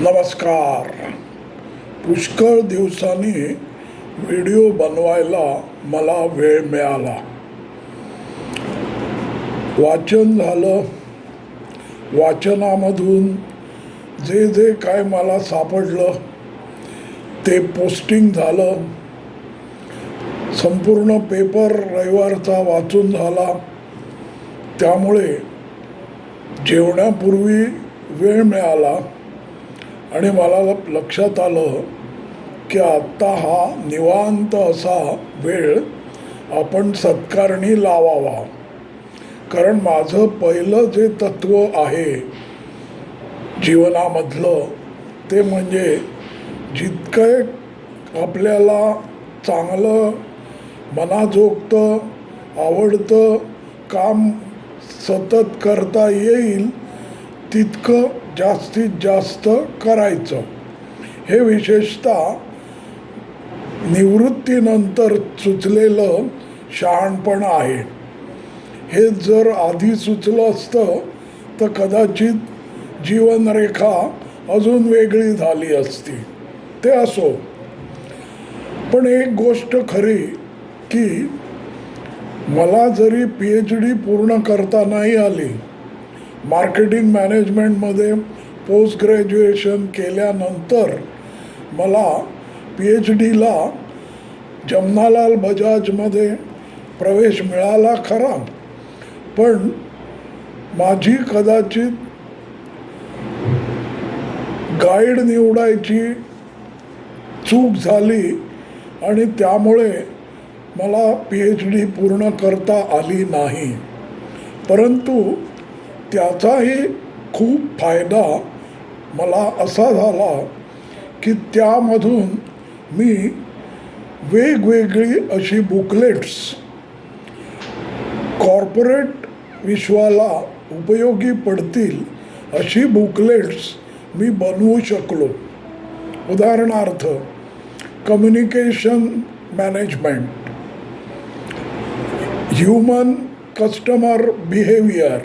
नमस्कार. पुष्कळ दिवसांनी व्हिडिओ बनवायला मला वेळ मिळाला. वाचन झालं. वाचनामधून जे जे काय मला सापडलं ते पोस्टिंग झालं. संपूर्ण पेपर रविवारचा वाचून झाला. त्यामुळे जेवणापूर्वी वेळ मिळाला. आणि मला लक्षात आलं की आत्ता हा निवांत असा वेळ आपण सत्कारणी लावावा. कारण माझं पहिलं जे तत्व आहे जीवनामधलं ते म्हणजे जितकं आपल्याला चांगलं मनाजोगतं आवडतं काम सतत करता येईल तितकं जास्तीत जास्त करायचं. हे विशेषतः निवृत्तीनंतर सुचलेलं शहाणपण आहे. हे जर आधी सुचलं असतं तर कदाचित जीवनरेखा अजून वेगळी झाली असती. ते असो. पण एक गोष्ट खरी की मला जरी पी एच डी पूर्ण करता नाही आली मार्केटिंग मॅनेजमेंटमध्ये पोस्ट ग्रॅज्युएशन केल्यानंतर मला पी एच डीला जमनालाल बजाजमध्ये प्रवेश मिळाला खरा. पण माझी कदाचित गाईड निवडायची चूक झाली आणि त्यामुळे मला पी एच डी पूर्ण करता आली नाही. परंतु त्याचाही खूप फायदा मला असा झाला की त्यामधून मी वेगवेगळी अशी बुकलेट्स कॉर्पोरेट विश्वाला उपयोगी पडतील अशी बुकलेट्स मी बनवू शकलो. उदाहरणार्थ communication management human customer behaviour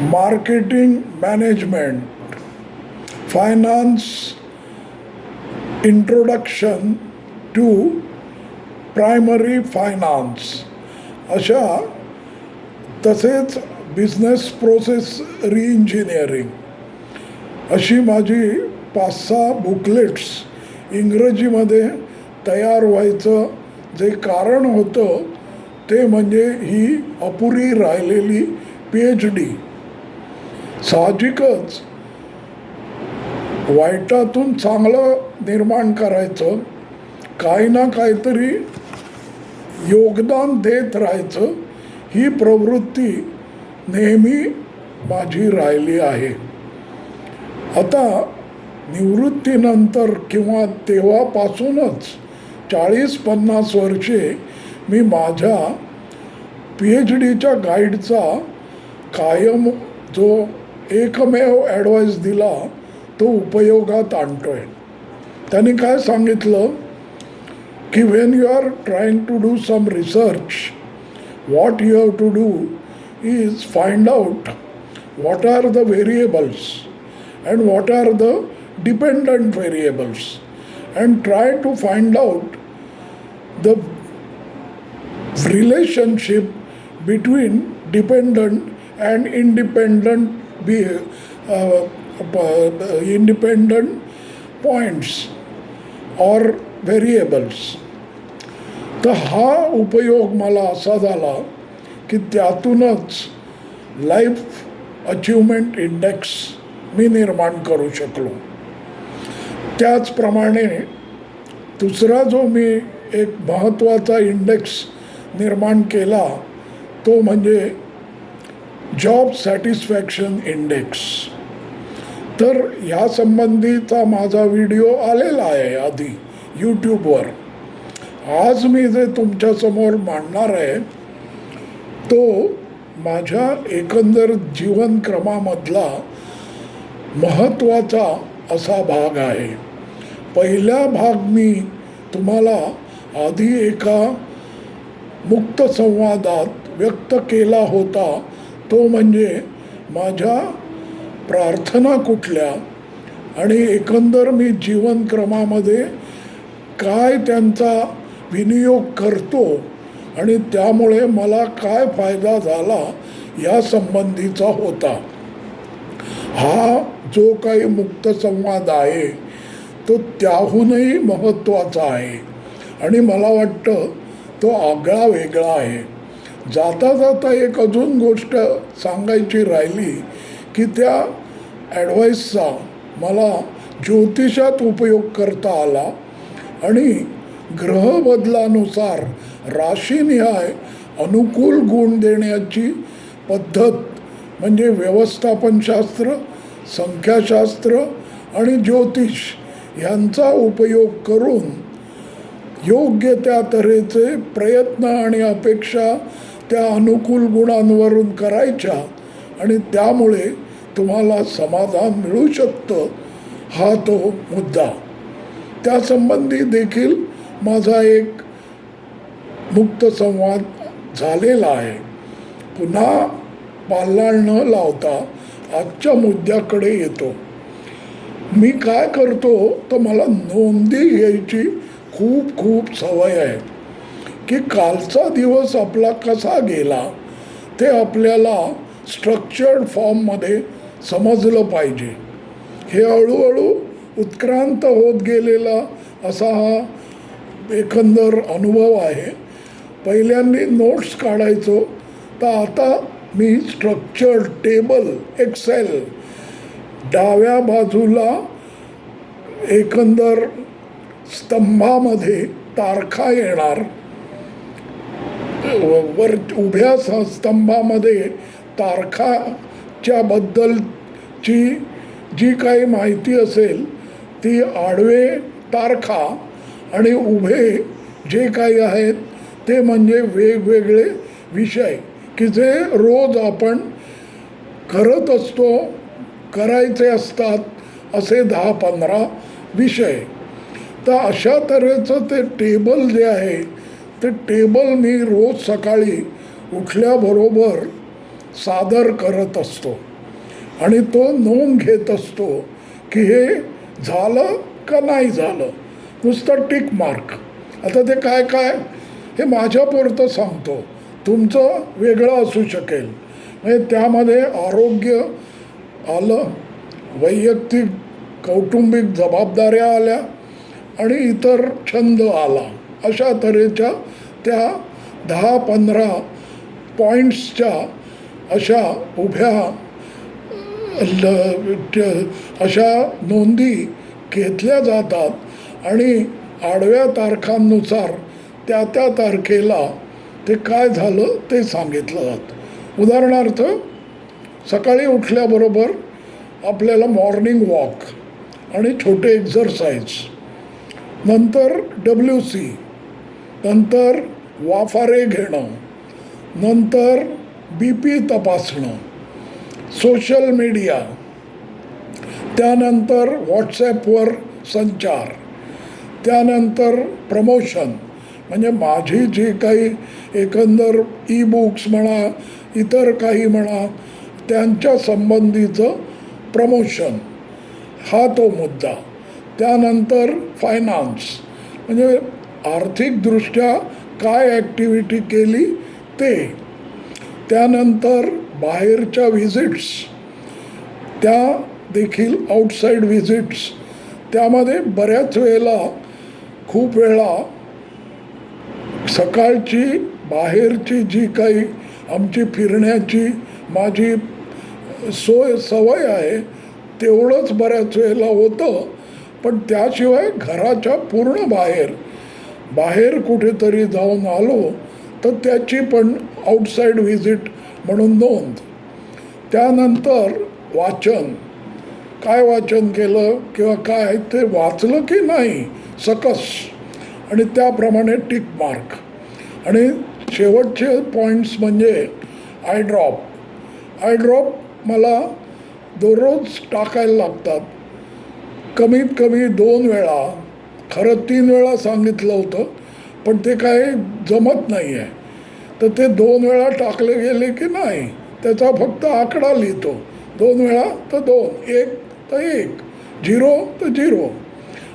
marketing management finance introduction to primary finance. अशा तसेच बिझनेस प्रोसेस रिइंजिनिअरिंग अशी माझी पाच सहा बुकलेट्स इंग्रजीमध्ये तयार व्हायचं जे कारण होतं ते म्हणजे ही अपुरी राहिलेली पी एच डी साहजिकच. वाईटातून चांगलं निर्माण करायचं काही ना काहीतरी योगदान देत राहायचं ही प्रवृत्ती नेहमी माझी राहिली आहे. आता निवृत्तीनंतर किंवा तेव्हापासूनच चाळीस पन्नास वर्षे मी माझ्या पी एच डीच्या गाईडचा कायम जो एकमेव ॲडवाईस दिला तो उपयोगात आणतो आहे त्यांनी काय सांगितलं की when you are trying to do some research what you have to do is find out what are the variables and what are the dependent variables and try to find out the relationship between dependent and independent be independent uh, uh, uh, independent points or variables. तर हा उपयोग मला असा झाला की त्यातूनच life achievement index मी निर्माण करू शकलो. त्याचप्रमाणे दुसरा जो मी एक महत्त्वाचा इंडेक्स निर्माण केला तो म्हणजे जॉब सॅटिस्फॅक्शन इंडेक्स तर ह्या संबंधीचा माझा व्हिडिओ आलेला आहे आधी यूट्यूबवर आज मी जे तुमच्यासमोर मांडणार आहे तो माझ्या एकंदर जीवनक्रमामधला महत्त्वाचा असा भाग आहे. पहिला भाग मी तुम्हाला आधी एका मुक्त संवादात व्यक्त केला होता तो म्हणजे माझ्या प्रार्थना कुठल्या आणि एकंदर मी जीवनक्रमामध्ये काय त्यांचा विनियोग करतो आणि त्यामुळे मला काय फायदा झाला या संबंधीचा होता. हा जो काही मुक्त संवाद आहे तो त्याहूनही महत्त्वाचा आहे आणि मला वाटतं तो आगळा वेगळा आहे. जाता जाता एक अजून गोष्ट सांगायची राहिली की त्या ॲडवाईसचा मला ज्योतिषात उपयोग करता आला आणि ग्रहबदलानुसार राशीनिहाय अनुकूल गुण देण्याची पद्धत म्हणजे व्यवस्थापनशास्त्र संख्याशास्त्र आणि ज्योतिष यांचा उपयोग करून योग्य त्या तऱ्हेचे प्रयत्न आणि अपेक्षा त्या अनुकूल गुणांवरून करायच्या आणि त्यामुळे तुम्हाला समाधान मिळू शकतं हा तो मुद्दा. त्यासंबंधी देखील माझा एक मुक्त संवाद झालेला आहे. पुन्हा पाल्लाळ न लावता आजच्या मुद्द्याकडे येतो. मी काय करतो तर मला नोंदी घ्यायची खूप खूप सवय आहे. की कालचा दिवस आपला कसा गेला ते आपल्याला स्ट्रक्चर्ड फॉर्ममध्ये समजलं पाहिजे. हे हळूहळू उत्क्रांत होत गेलेला असा हा एकंदर अनुभव आहे. पहिल्यांदी नोट्स काढायचो तर आता मी स्ट्रक्चर्ड टेबल एक्सेल डाव्या बाजूला एकंदर स्तंभामध्ये तारखा येणार. वर उभ्या स्तंभामध्ये तारखाच्या बद्दलची जी काही माहिती असेल ती आडवे तारखा आणि उभे जे काही आहेत ते म्हणजे वेगवेगळे विषय की जे रोज आपण करत असतो करायचे असतात असे दहा पंधरा विषय. तर अशा तऱ्हेचं ते टेबल जे आहे ते टेबल मी रोज सकाळी उठल्याबरोबर सादर करत असतो. आणि तो नोंद घेत असतो की हे झालं का नाही झालं. नुसतं टिक मार्क आता ते काय काय? हे माझ्यापुरतं सांगतो. तुमचं वेगळं असू शकेल. म्हणजे त्यामध्ये आरोग्य आलं वैयक्तिक कौटुंबिक जबाबदाऱ्या आल्या आणि इतर छंद आला. अशा तऱ्हेच्या त्या दहा पंधरा पॉईंट्सच्या अशा उभ्या ल- ट- अशा नोंदी घेतल्या जातात आणि आडव्या तारखांनुसार त्या त्या तारखेला ते काय झालं ते सांगितलं जातं. उदाहरणार्थ सकाळी उठल्याबरोबर आपल्याला मॉर्निंग वॉक आणि छोटे एक्झरसाइज. नंतर डब्ल्यू सी. नंतर वाफारे घेणं नंतर बी पी तपासणं सोशल मीडिया त्यानंतर व्हॉट्सॲपवर संचार त्यानंतर प्रमोशन म्हणजे माझी जी काही एकंदर ई बुक्स म्हणा इतर काही म्हणा त्यांच्या संबंधीचं प्रमोशन हा तो मुद्दा. त्यानंतर फायनान्स म्हणजे आर्थिकदृष्ट्या काय ॲक्टिव्हिटी केली ते. त्यानंतर बाहेरच्या व्हिजिट्स त्या देखील आउटसाईड व्हिजिट्स त्यामध्ये बऱ्याच वेळेला खूप वेळा सकाळची बाहेरची जी काही आमची फिरण्याची माझी सोय सवय आहे तेवढंच बऱ्याच वेळेला होतं. पण त्याशिवाय घराच्या पूर्ण बाहेर बाहेर कुठेतरी जाऊन आलो तर त्याची पण आउटसाईड व्हिजिट म्हणून नोंद. त्यानंतर वाचन. काय वाचन केलं किंवा काय ते वाचलं की नाही सकस. आणि त्याप्रमाणे टिक मार्क आणि शेवटचे पॉईंट्स म्हणजे आय ड्रॉप आय ड्रॉप मला दररोज टाकायला लागतात. कमीत कमी दोन वेळा. खरं तीन वेळा सांगितलं होतं पण ते काय जमत नाही आहे तर ते दोन वेळा टाकले गेले की नाही त्याचा फक्त आकडा लिहितो. दोन वेळा तर दोन एक तर एक झिरो तर झिरो.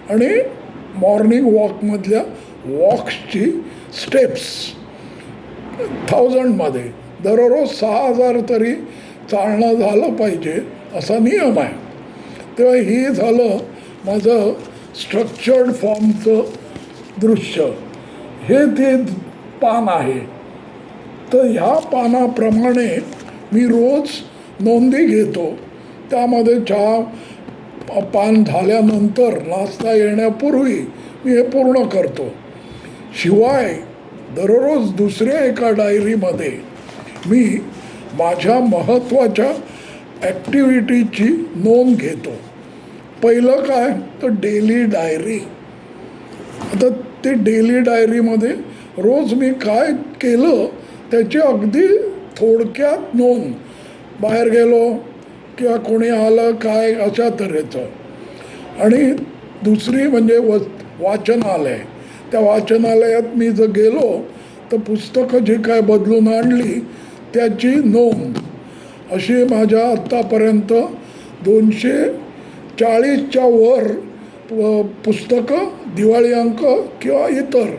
आणि मॉर्निंग वॉकमधल्या वॉक्सची स्टेप्स थाउजंडमध्ये दररोज सहा हजार तरी चालणं झालं पाहिजे असा नियम आहे. तेव्हा ही झालं माझं स्ट्रक्चर्ड फॉर्मचं दृश्य. हे ते पान आहे तर ह्या पानाप्रमाणे मी रोज नोंदी घेतो. त्यामध्ये चहा पान झाल्यानंतर नाश्ता येण्यापूर्वी मी हे पूर्ण करतो. शिवाय दररोज दुसऱ्या एका डायरीमध्ये मी माझ्या महत्त्वाच्या ॲक्टिव्हिटीची नोंद घेतो. पहिलं काय? तर डेली डायरी आता ते डेली डायरीमध्ये रोज मी काय केलं त्याची अगदी थोडक्यात नोंद. बाहेर गेलो किंवा कोणी आलं काय अशा तऱ्हेचं. आणि दुसरी म्हणजे व वाचनालय. त्या वाचनालयात मी जर गेलो तर पुस्तकं जी काय बदलून आणली त्याची नोंद. अशी माझ्या आत्तापर्यंत दोनशे चाळीसच्या वर पुस्तकं दिवाळी अंक किंवा इतर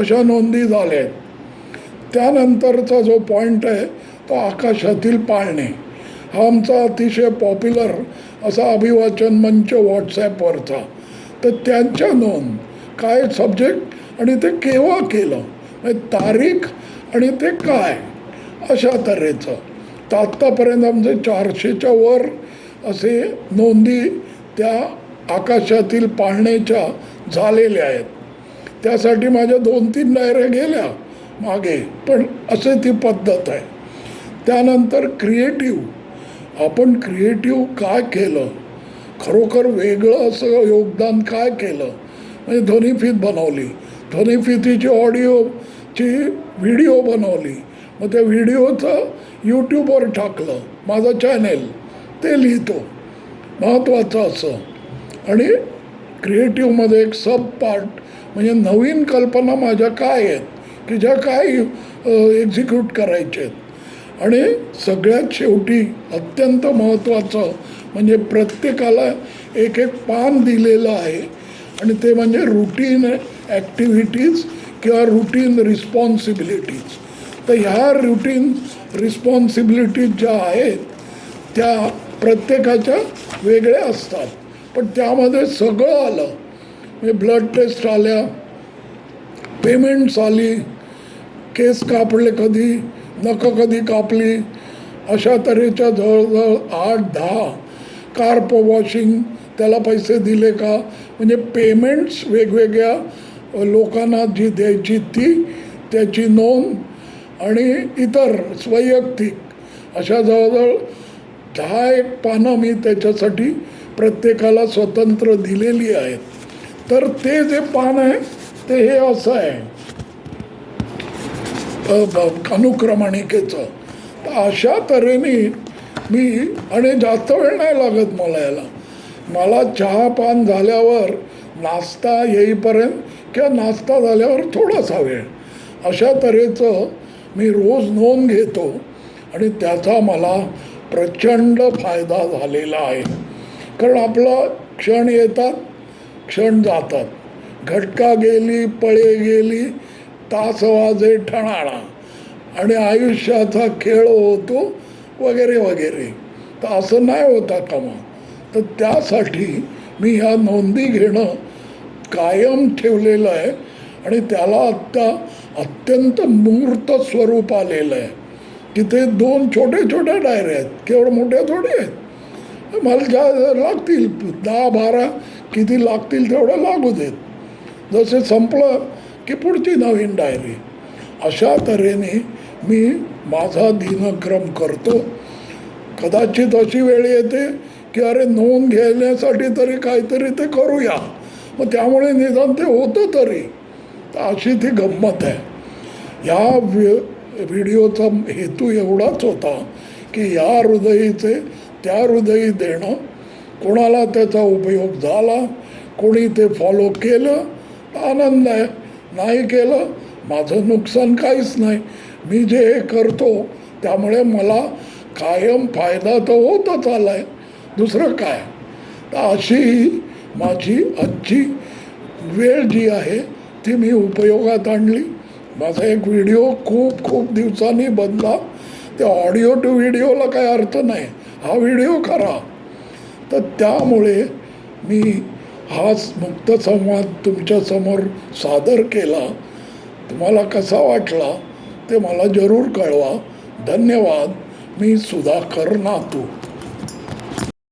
अशा नोंदी झाल्या आहेत त्यानंतरचा जो पॉईंट आहे तो आकाशातील पाळणे. हा आमचा अतिशय पॉप्युलर असा अभिवाचन मंच व्हॉट्सॲपवरचा तर त्यांच्या नोंद काय सब्जेक्ट आणि ते केव्हा केलं? म्हणजे तारीख आणि ते काय? अशा तऱ्हेचं. तर आत्तापर्यंत आमचे चारशेच्या वर असे नोंदी त्या आकाशातील पाहण्याच्या झालेल्या आहेत. त्यासाठी माझ्या दोन तीन डायऱ्या गेल्या मागे पण असे ती पद्धत आहे. त्यानंतर क्रिएटिव्ह आपण क्रिएटिव्ह काय केलं? खरोखर वेगळं असं योगदान काय केलं? म्हणजे ध्वनिफीत बनवली. ध्वनिफितीची ऑडिओची व्हिडिओ बनवली. मग त्या व्हिडिओचं यूट्यूबवर टाकलं. माझं चॅनेल ते लिहितो. महत्त्वाचं असं. आणि क्रिएटिव्हमध्ये एक सब पार्ट म्हणजे नवीन कल्पना माझ्या काय आहेत की ज्या काय एक्झिक्यूट करायच्या आहेत. आणि सगळ्यात शेवटी अत्यंत महत्त्वाचं म्हणजे प्रत्येकाला एक एक पान दिलेलं आहे. आणि ते म्हणजे रुटीन ॲक्टिव्हिटीज किंवा रुटीन रिस्पॉन्सिबिलिटीज तर ह्या रुटीन रिस्पॉन्सिबिलिटीज ज्या आहेत त्या प्रत्येकाच्या वेगळ्या असतात. पण त्यामध्ये सगळं आलं. म्हणजे ब्लड टेस्ट आल्या पेमेंट्स आली केस कापले कधी नखं कधी कापली अशा तऱ्हेच्या जवळजवळ आठ दहा कार्प वॉशिंग त्याला पैसे दिले का? म्हणजे पेमेंट्स वेगवेगळ्या लोकांना जी द्यायची ती त्याची नोंद आणि इतर वैयक्तिक अशा जवळजवळ दहा एक पानं मी त्याच्यासाठी प्रत्येकाला स्वतंत्र दिलेली आहेत. तर ते जे पान आहे ते हे असं आहे. अनुक्रमणिकेचं. तर अशा तऱ्हेने मी आणि जास्त वेळ नाही लागत मला याला मला चहा पान झाल्यावर नाश्ता येईपर्यंत किंवा नाश्ता झाल्यावर थोडासा वेळ. अशा तऱ्हेचं मी रोज नोंद घेतो. आणि त्याचा मला प्रचंड फायदा झालेला आहे. कारण आपला क्षण येतात क्षण जातात. घटका गेली पळे गेली तास वाजे ठणाणा. आणि आयुष्याचा खेळ होतो वगैरे वगैरे. तर असं नाही होता कामा. तर त्यासाठी मी ह्या नोंदी घेणं कायम ठेवलेलं आहे. आणि त्याला आत्ता अत्यंत मूर्त स्वरूप आलेलं आहे. तिथे दोन छोटे छोटे डायऱ्या आहेत केवढं मोठ्या थोडे आहेत. मला ज्या लागतील दहा बारा किती लागतील तेवढं लागू देत. जसे संपलं की पुढची नवीन डायरी. अशा तऱ्हेने मी माझा दिनक्रम करतो. कदाचित अशी वेळ येते की अरे नोंद घेण्यासाठी तरी काहीतरी ते करूया. मग त्यामुळे निदान ते होतं तरी. तर अशी ती गंमत आहे. ह्या व्य व्हिडिओचा हेतू एवढाच होता की या हृदयीचे त्या हृदयी देणं कोणाला त्याचा उपयोग झाला कोणी ते फॉलो केलं तर आनंद आहे. नाही केलं माझं नुकसान काहीच नाही. मी जे हे करतो त्यामुळे मला कायम फायदा तर होतच आलाय. दुसरं काय? तर अशी ही माझी आजची वेळ जी आहे ती मी उपयोगात आणली. माझा एक व्हिडिओ खूप खूप दिवसांनी बनला. त्या ऑडिओ टू व्हिडिओला काही अर्थ नाही. हा व्हिडिओ खरा. तर त्यामुळे मी हा मुक्तसंवाद तुमच्यासमोर सादर केला. तुम्हाला कसा वाटला ते मला जरूर कळवा. धन्यवाद. मी सुधाकर नातू.